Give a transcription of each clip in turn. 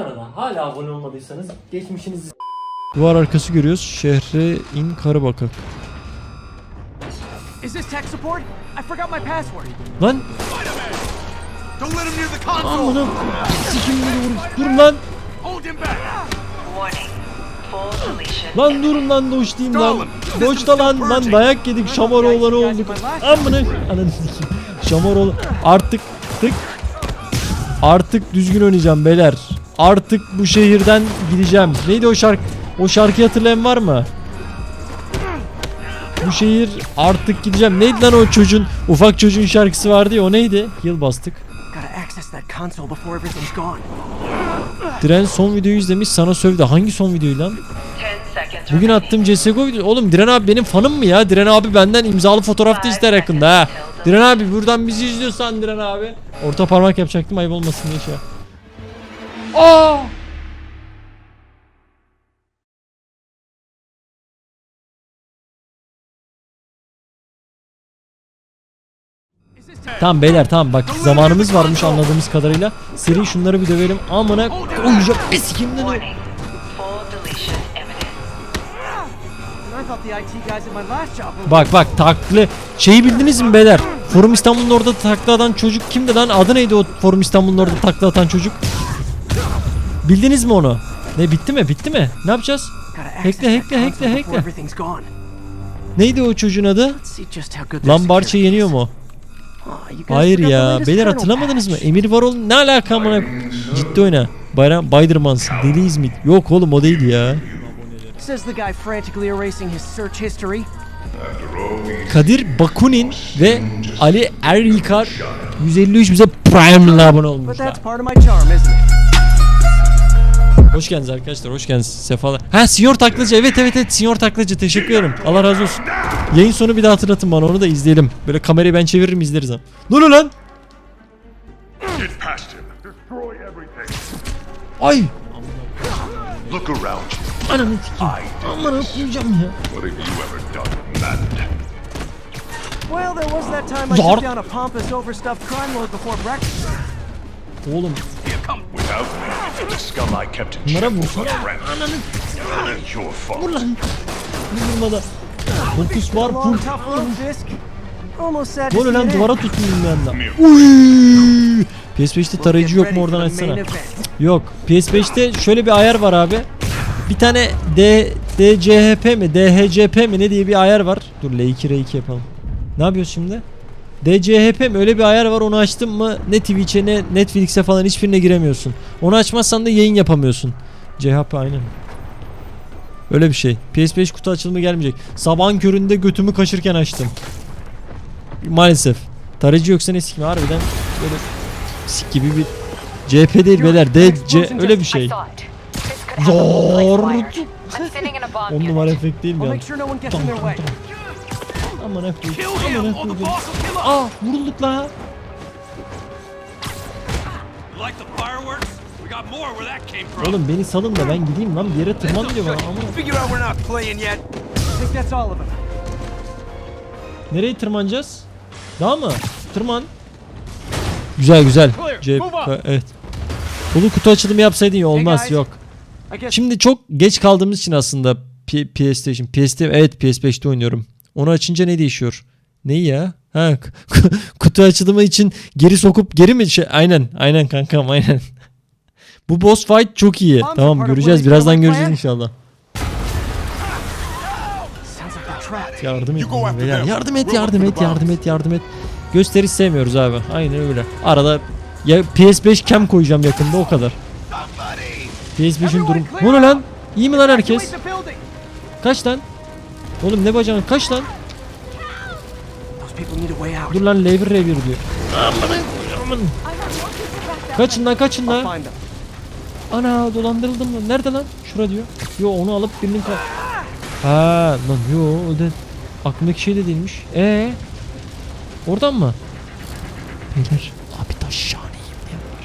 arada hala abone olmadıysanız geçmişinizi Duvar arkası görüyoruz. Şehre in Karabakak. Is this tech support? I forgot my password. Lan Don't let him near the console! amına sikim beni vurur. Dur lan. Hold him back! Warning. Lan durun lan doş diyeyim lan. Doşta lan lan dayak yedik şamaroğulları olduk. Amına ananı sikeyim. Şamaroğlu artık tık artık düzgün oynayacağım beyler. Artık bu şehirden gideceğim. Neydi o şarkı? O şarkıyı hatırlayan var mı? Bu şehir artık gideceğim. Neydi lan o çocuğun ufak çocuğun şarkısı vardı ya o neydi? Yıl bastık. Diren son videoyu izlemiş sana sövdü. Hangi son videoyu lan? 10 seconds Bugün attığım CSGO video. Oğlum Diren abi benim fanım mı ya? Diren abi benden imzalı fotoğraf da ister yakında ha. Diren abi buradan bizi izliyorsan Diren abi. Orta parmak yapacaktım ayıp olmasın diye şey. Aa! Tech? Tamam beyler tamam bak zamanımız varmış anladığımız kadarıyla. Seri şunları bir dövelim. Amına last job were Bak bak taklı şeyi bildiniz mi beyler? Forum İstanbul'un orada takla atan çocuk kimdi lan? Adı neydi o Forum İstanbul'un orada takla atan çocuk? Bildiniz mi onu? Ne bitti mi? Bitti mi? Ne yapacağız? Hackle, hackle, hackle, hackle. Neydi o çocuğun adı? Lan Barça yeniyor mu? Hayır ya. Beyler hatırlamadınız mı? Emir Varol ne alaka amına? Ciddi oyna. Bayram Baydırmansın. Deli İzmit. Yok oğlum o değil ya. Kadir Bakunin ve Ali Erlikar 153 bize Prime ile abone olmuşlar. Hoş geldiniz arkadaşlar. Hoş geldiniz. Sefalar. Ha Sinyor Taklacı. Evet evet evet Sinyor Taklacı. Teşekkür ederim. Allah razı olsun. Yayın sonu bir daha hatırlatın bana. Onu da izleyelim. Böyle kamerayı ben çeviririm izleriz ha. Ne oluyor lan? Ay. Look around you. Ananı sikeyim. Aman okuyacağım ya. What have you ever done, man? Well, there was that time I took down a pompous, overstuffed crime lord before breakfast. Oğlum Without me, bunlara rent. Ananı Your fault. vur lan. Vurma da. Fokus var full. see lan duvara tutmayayım bir anda. Uy. PS5'te tarayıcı yok mu oradan açsana. Yok. PS5'te şöyle bir ayar var abi. Bir tane D DCHP mi DHCP mi ne diye bir ayar var. Dur L2 R2 yapalım. Ne yapıyoruz şimdi? DCHP mi öyle bir ayar var onu açtın mı ne Twitch'e ne Netflix'e falan hiçbirine giremiyorsun. Onu açmazsan da yayın yapamıyorsun. CHP aynen. Öyle bir şey. PS5 kutu açılımı gelmeyecek. Sabahın köründe götümü kaşırken açtım. Maalesef. Tarayıcı yoksa ne sikim harbiden böyle sik gibi bir CHP değil beyler DC öyle bir şey. Zor. On numara efekt değil mi. Aman efekt. Aman efekt. Aa vurulduk la. Oğlum beni salın da ben gideyim lan bir yere tırman diyor bana. Them. Nereye tırmanacağız? Daha mı? Tırman. Güzel güzel. CHP evet. Bunu kutu açılımı yapsaydın ya olmaz yok. Şimdi çok geç kaldığımız için aslında P- PlayStation, PS evet PS5'te oynuyorum. Onu açınca ne değişiyor? Neyi ya? Ha kutu açılımı için geri sokup geri mi şey? Aynen, aynen kankam aynen. Bu boss fight çok iyi. Tamam göreceğiz. Birazdan göreceğiz inşallah. Yardım et. Beyler. Yardım et, yardım et, yardım et, yardım et. Gösteriş sevmiyoruz abi. Aynen öyle. Arada ya PS5 cam koyacağım yakında o kadar. PS5'in durum. Bu ne lan? İyi mi lan herkes? Kaç lan? Oğlum ne bacağın kaç lan? Dur lan lever revir diyor. Aman aman. Kaçın lan kaçın lan. Ana dolandırıldım lan. Nerede lan? Şura diyor. Yo onu alıp birinin ka... Ha lan yo o da aklımdaki şey de değilmiş. Ee Oradan mı? Beyler abi taşşaneyim ne var?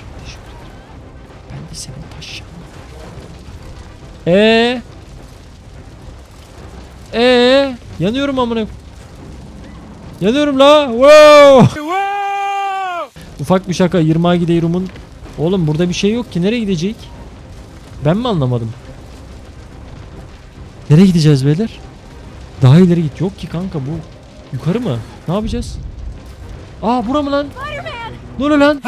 Ben de senin taşşaneyim. Ee Ee yanıyorum amına. Yanıyorum la. Wow. Ufak bir şaka 20'a gidiyorum'un. Oğlum burada bir şey yok ki nereye gidecek? Ben mi anlamadım? Nereye gideceğiz beyler? Daha ileri git. Yok ki kanka bu. Yukarı mı? Ne yapacağız? Aa bura mı lan? Ne oluyor lan?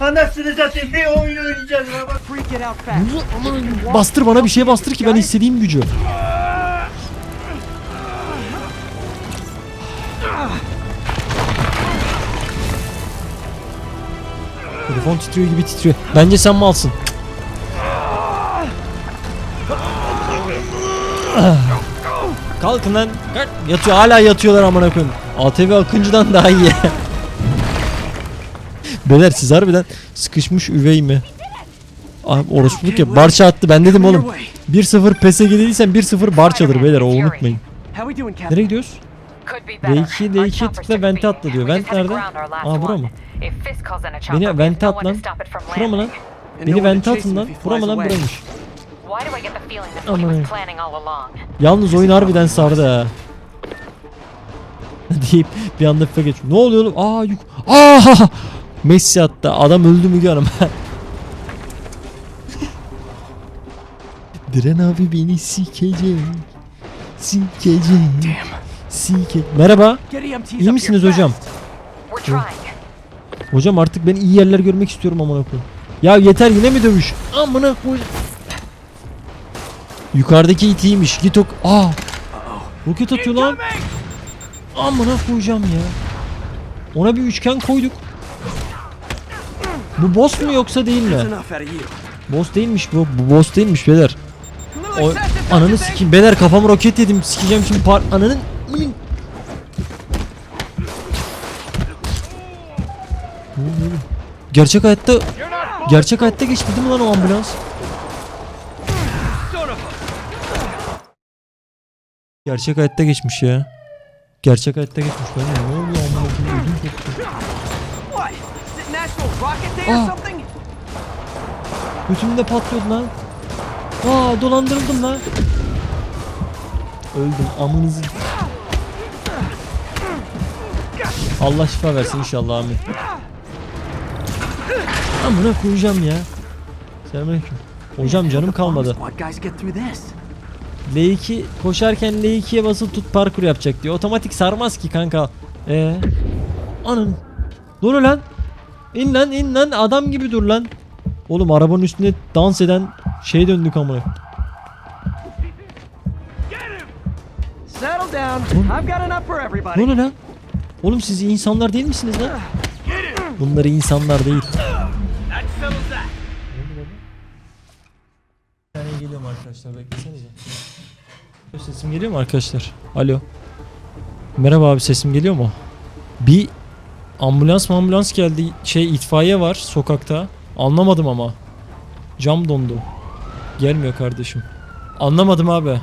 Anasını satayım bir oyun oynayacağız Bastır bana bir şey bastır ki ben istediğim gücü. Telefon titriyor gibi titriyor. Bence sen malsın. Kalkın lan. Yatıyor hala yatıyorlar amına koyayım. ATV Akıncı'dan daha iyi. Beyler siz harbiden sıkışmış üvey mi? Abi orospuluk ya. Barça attı. Ben dedim oğlum. 1-0 PES'e gidildiysen 1-0 Barça'dır beyler. O unutmayın. Nereye gidiyoruz? Could be better. D2, D2 Our chopper's tıkla vente atla diyor. Vent nerede? ground our last Aa bura mı? If Fisk calls in a chopper, Beni we vente at lan. to stop it from Bura mı lan? Beni vente atın lan. Bura mı lan away. buraymış. Why do I get the feeling this Aman team ya. was planning all along? Yalnız oyun harbiden sardı ha. deyip bir anda FIFA geç. Ne oluyor oğlum? Aa yuk. Aa! Messi attı. Adam öldü mü Hanım. Diren abi beni sikecek. Sikecek. Sike. Merhaba. İyi misiniz hocam? Hocam artık ben iyi yerler görmek istiyorum amına koyayım. Ya yeter yine mi dövüş? Amına koy. Yukarıdaki it iyiymiş. Git ok. Aa. Roket atıyor lan. Amına koyacağım ya. Ona bir üçgen koyduk. Bu boss mu yoksa değil mi? Boss değilmiş bu. Bu boss değilmiş beyler. O, ananı sikeyim. Beyler kafamı roket yedim. Sikeceğim şimdi par... Ananın... Ne oluyor oğlum? Gerçek hayatta... Gerçek hayatta geçti değil mi lan o ambulans? Gerçek hayatta geçmiş ya. Gerçek hayatta geçmiş lan. ya. Ne oluyor amına koyayım? Ödüm koptu. Or Ah. something? Götümde patlıyordu lan. Aa dolandırıldım lan. Öldüm amınızı. Allah şifa versin inşallah amin. Amına koyacağım ya. Selamünaleyküm. Hocam canım kalmadı. Squad guys get through this. L2 koşarken L2'ye basılı tut parkur yapacak diyor. Otomatik sarmaz ki kanka. Ee. Anın. Dur lan. İn lan in lan adam gibi dur lan. Oğlum arabanın üstünde dans eden şey döndük amına. Everybody. Ne lan? Oğlum siz insanlar değil misiniz lan? Bunları insanlar değil. Sesim geliyor mu arkadaşlar? Alo. Merhaba abi sesim geliyor mu? Bir ambulans mı ambulans geldi şey itfaiye var sokakta. Anlamadım ama. Cam dondu. Gelmiyor kardeşim. Anlamadım abi.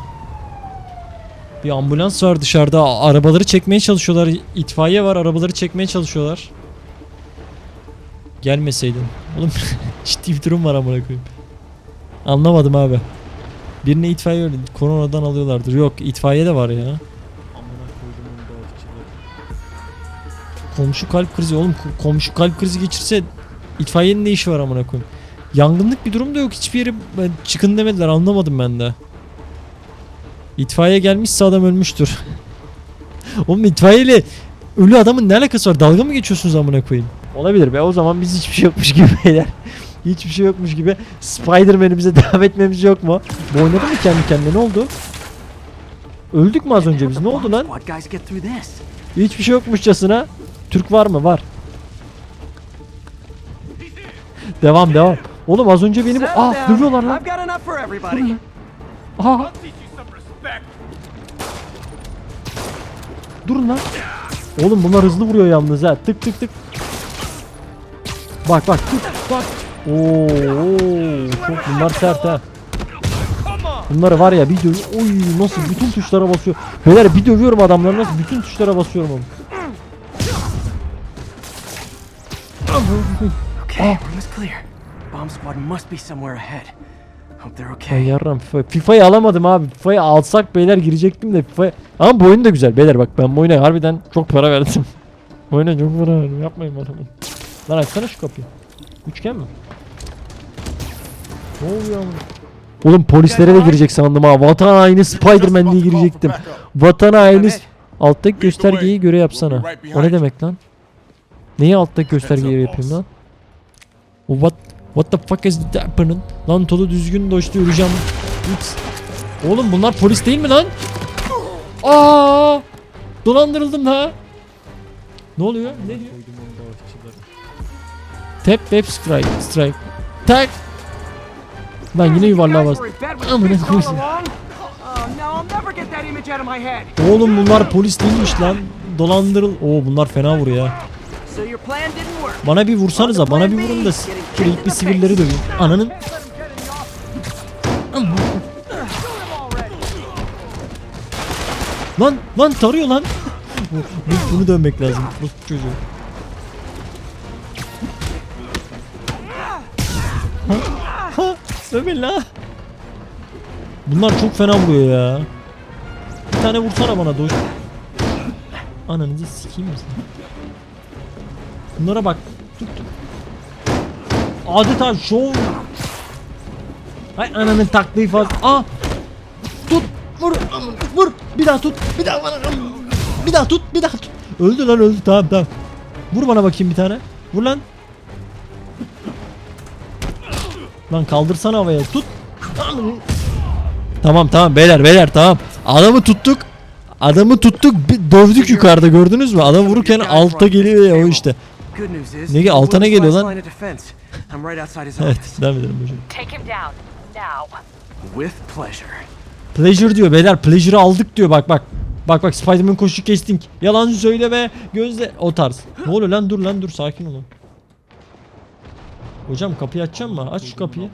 Bir ambulans var dışarıda. Arabaları çekmeye çalışıyorlar. İtfaiye var. Arabaları çekmeye çalışıyorlar. Gelmeseydin. Oğlum ciddi bir durum var amına koyayım. Anlamadım abi. Birine itfaiye öyle koronadan alıyorlardır. Yok itfaiye de var ya. Komşu kalp krizi oğlum ko- komşu kalp krizi geçirse itfaiyenin ne işi var amına koyayım. Yangınlık bir durum da yok hiçbir yere çıkın demediler anlamadım ben de. İtfaiye gelmişse adam ölmüştür. Oğlum itfaiyeyle ölü adamın ne alakası var? Dalga mı geçiyorsunuz amına koyayım? Olabilir be o zaman biz hiçbir şey yokmuş gibi beyler. Hiçbir şey yokmuş gibi Spider-Man'imize devam etmemiz yok mu? Bu oynadı mı kendi kendine ne oldu? Öldük mü az önce biz? Ne oldu lan? Hiçbir şey yokmuşçasına. Türk var mı? Var. Devam devam. Oğlum az önce beni bu... Settle Ah dövüyorlar lan. Aha. Durun lan. Oğlum bunlar hızlı vuruyor yalnız ha. Tık tık tık. Bak bak tık bak. Oo, çok bunlar sert ha. Bunları var ya bir döv... Oy nasıl bütün tuşlara basıyor. Beyler bir dövüyorum adamları nasıl bütün tuşlara basıyorum. Okay, Ah. room is clear. Bomb squad must be somewhere ahead. Hope they're Ay okay. yarram FIFA. FIFA'yı alamadım abi. FIFA'yı alsak beyler girecektim de FIFA. Ama bu oyun da güzel beyler bak ben bu oyuna harbiden çok para verdim. bu oyuna çok para verdim. Yapmayın bana. Lan açsana şu kapıyı. Üçgen mi? Ne oluyor amına? Oğlum polislere de girecek sandım ha. Vatan haini Spider-Man diye girecektim. Vatan haini alttaki göstergeyi göre yapsana. O ne demek lan? Neyi alttaki göstergeyi yapayım lan? O what what the fuck is that happening? Lan tolu düzgün doştu yürüyeceğim. Ups. Oğlum bunlar polis değil mi lan? Aa! Dolandırıldım ha. Ne oluyor? Ne diyor? Tap web strike. Strike. Tak. Lan yine yuvarlığa bas. Amına koyayım. Oh. Oğlum bunlar polis değilmiş lan. Dolandırıl. Oo bunlar fena vuruyor ya. Bana bir vursanıza. Bana bir vurun da şöyle ilk bir sivilleri döveyim. Ananın. Lan lan tarıyor lan. Bu- Bunu dönmek lazım. Bu çocuğu. Ha, Dövmeyin la. Bunlar çok fena vuruyor ya. Bir tane vursana bana doş. Ananızı sikeyim misin? Bunlara bak. Tut. Adeta şov. Hay ananın taktığı fazla. Aa! Tut! Vur! Vur! Bir daha tut! Bir daha bana! Bir daha tut! Bir daha tut! Öldü lan öldü tamam tamam. Vur bana bakayım bir tane. Vur lan. Lan kaldırsana havaya. Tut! Tamam tamam beyler beyler tamam. Adamı tuttuk. Adamı tuttuk bir dövdük yukarıda gördünüz mü? Adam vururken alta geliyor ya o işte. Ne altına Will's geliyor lan? Evet devam edelim hocam. Take him down. Now. With pleasure. Pleasure diyor beyler pleasure'ı aldık diyor bak bak. Bak bak Spider-Man koşu kestik. Yalan söyleme gözle o tarz. Ne oluyor lan dur lan dur sakin olun. Hocam kapıyı açacağım mı? Aç şu kapıyı.